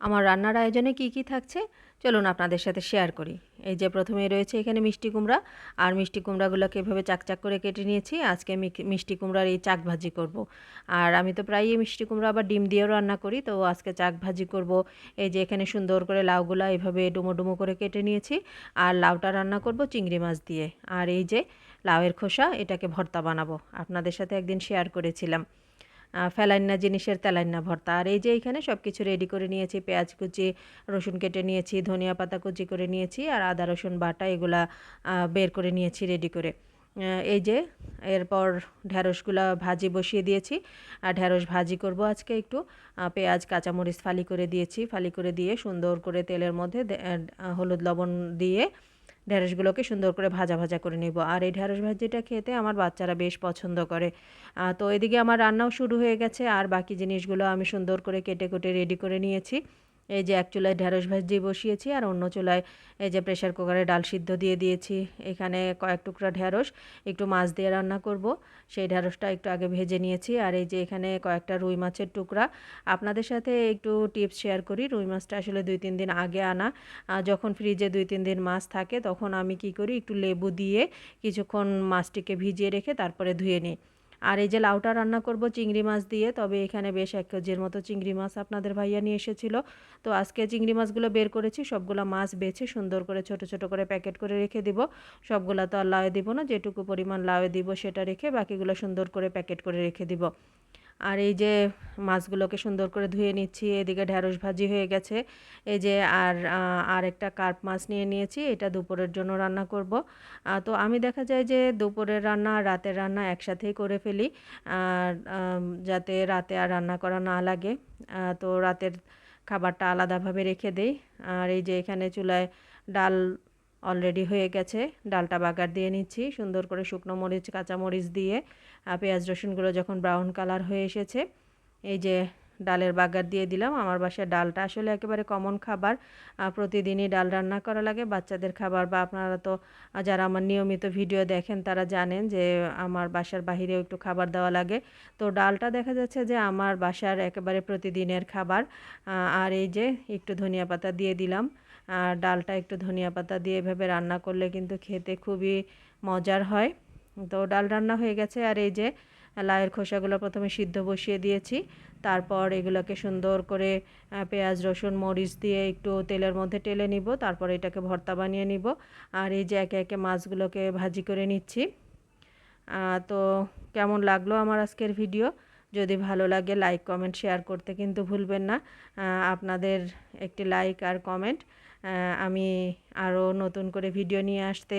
আমার রান্নার আয়োজনে কি কি থাকছে? চলুন আপনাদের সাথে শেয়ার করি। এই যে প্রথমে রয়েছে এখানে মিষ্টি কুমড়া। আর মিষ্টি কুমড়াগুলোকে এভাবে চাকচাক করে কেটে নিয়েছি। আজকে মিষ্টি কুমড়ার এই চাক ভাজি করব। আর আমি তো প্রায়ই মিষ্টি কুমড়া আবার ডিম দিয়েও রান্না করি। তো আজকে চাক ভাজি করব। এই যে এখানে সুন্দর করে লাউগুলা এভাবে ডুমো ডুমো করে কেটে নিয়েছি। আর লাউটা রান্না করব চিংড়ি মাছ দিয়ে। আর এই যে লাউয়ের খোসা, এটাকে ভর্তা বানাবো। আপনাদের সাথে একদিন শেয়ার করেছিলাম। ফেলাইন্না জিনিসের তেলাইন্না ভর্তা। আর এই যে এখানে সব কিছু রেডি করে নিয়েছি, পেঁয়াজ কুচি, রসুন কেটে নিয়েছি, ধনিয়া পাতা কুচি করে নিয়েছি, আর আদা, রসুন, বাটা এগুলা বের করে নিয়েছি রেডি করে। এই যে এরপর ঢ্যাঁড়সগুলো ভাজি বসিয়ে দিয়েছি। আর ঢ্যাঁড়স ভাজি করব আজকে একটু। পেঁয়াজ, কাঁচামরিচ ফালি করে দিয়েছি। ফালি করে দিয়ে সুন্দর করে তেলের মধ্যে হলুদ লবণ দিয়ে ঢ্যাঁড়সগুলোকে সুন্দর করে ভাজা ভাজা করে নেব। আর এই ঢ্যাঁড়স ভাজিটা খেতে আমার বাচ্চারা বেশ পছন্দ করে। তো এদিকে আমার রান্নাও শুরু হয়ে গেছে। আর বাকি জিনিসগুলো আমি সুন্দর করে কেটে কুটে রেডি করে নিয়েছি। এই যে এক চুলায় ঢ্যাঁড়স ভাজি বসিয়েছি আর অন্য চুলায় এই যে প্রেশার কুকারে ডাল সিদ্ধ দিয়ে দিয়েছি। এখানে কয়েক টুকরা ঢ্যাঁড়স একটু মাছ দিয়ে রান্না করব। সেই ঢ্যাঁড়সটা একটু আগে ভেজে নিয়েছি আর এই যে এখানে কয়েকটা রুই মাছের টুকরা। আপনাদের সাথে একটু টিপস শেয়ার করি, রুই মাছটা আসলে দুই তিন দিন আগে আনা। যখন ফ্রিজে দুই তিন দিন মাছ থাকে, তখন আমি কি করি, একটু লেবু দিয়ে কিছুক্ষণ মাছটিকে ভিজিয়ে রেখে তারপরে ধুয়ে নিই। আর এই যে লাউটা রান্না করব চিংড়ি মাছ দিয়ে, তবে এখানে বেশ এক কেজির মতো চিংড়ি মাছ আপনাদের ভাইয়া নিয়ে এসেছিল। তো আজকে চিংড়ি মাছগুলো বের করেছি, সবগুলো মাছ বেছে সুন্দর করে ছোট ছোট করে প্যাকেট করে রেখে দিব। সবগুলো তো আর লাউয়ে দিব না, যেটুকু পরিমাণ লাউয়ে দিব সেটা রেখে বাকিগুলো সুন্দর করে প্যাকেট করে রেখে দিব। আর এই যে মাছগুলোকে সুন্দর করে ধুয়ে নিচ্ছি, এদিকে ঢ্যাঁড়স ভাজি হয়ে গেছে। এই যে আর আর একটা কার্প মাছ নিয়ে নিয়েছি, এটা দুপুরের জন্য রান্না করব। তো আমি দেখা যায় যে দুপুরের রান্না আর রাতের রান্না একসাথেই করে ফেলি, আর যাতে রাতে আর রান্না করা না লাগে। তো রাতের খাবারটা আলাদাভাবে রেখে দেই। আর এই যে এখানে চুলায় ডাল অলরেডি হয়ে গেছে। ডালটা বাগার দিয়ে নিচ্ছি, সুন্দর করে শুকনো মরিচ, কাঁচা মরিচ দিয়ে। পেঁয়াজ রসুনগুলো যখন ব্রাউন কালার হয়ে এসেছে, এই যে ডালের বাগার দিয়ে দিলাম। আমার বাসায় ডালটা আসলে একেবারে কমন খাবার। প্রতিদিনই ডাল রান্না করা লাগে, বাচ্চাদের খাবার বা আপনারা তো যারা আমার নিয়মিত ভিডিও দেখেন, তারা জানেন যে আমার বাসার বাহিরেও একটু খাবার দেওয়া লাগে। তো ডালটা দেখা যাচ্ছে যে আমার বাসার একেবারে প্রতিদিনের খাবার। আর এই যে একটু ধনিয়া পাতা দিয়ে দিলাম। আর ডালটা একটু ধনিয়া পাতা দিয়ে এভাবে রান্না করলে কিন্তু খেতে খুবই মজার হয়। তো ডাল রান্না হয়ে গেছে আর এই যে লাউয়ের খোসাগুলো প্রথমে সিদ্ধ বসিয়ে দিয়েছি। তারপর এগুলোকে সুন্দর করে পেঁয়াজ, রসুন, মরিচ দিয়ে একটু তেলের মধ্যে টেলে নিব। তারপর এটাকে ভর্তা বানিয়ে নিব। আর এই যে একে একে মাছগুলোকে ভাজি করে নিচ্ছি। তো কেমন লাগল আমার আজকের ভিডিও? যদি ভালো লাগে লাইক, কমেন্ট, শেয়ার করতে কিন্তু ভুলবেন না। আপনাদের একটি লাইক আর কমেন্ট। আমি আরও নতুন করে ভিডিও নিয়ে আসতে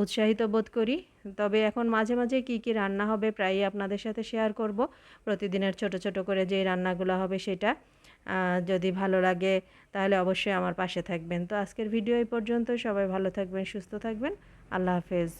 উৎসাহিত বোধ করি। তবে এখন মাঝে মাঝে কি কি রান্না হবে প্রায়ই আপনাদের সাথে শেয়ার করব। প্রতিদিনের ছোট ছোট করে যে রান্নাগুলো হবে সেটা। যদি ভালো লাগে তাহলে অবশ্যই আমার পাশে থাকবেন। তো আজকের ভিডিও এই পর্যন্ত সবাই ভালো থাকবেন, সুস্থ থাকবেন। আল্লাহ হাফেজ।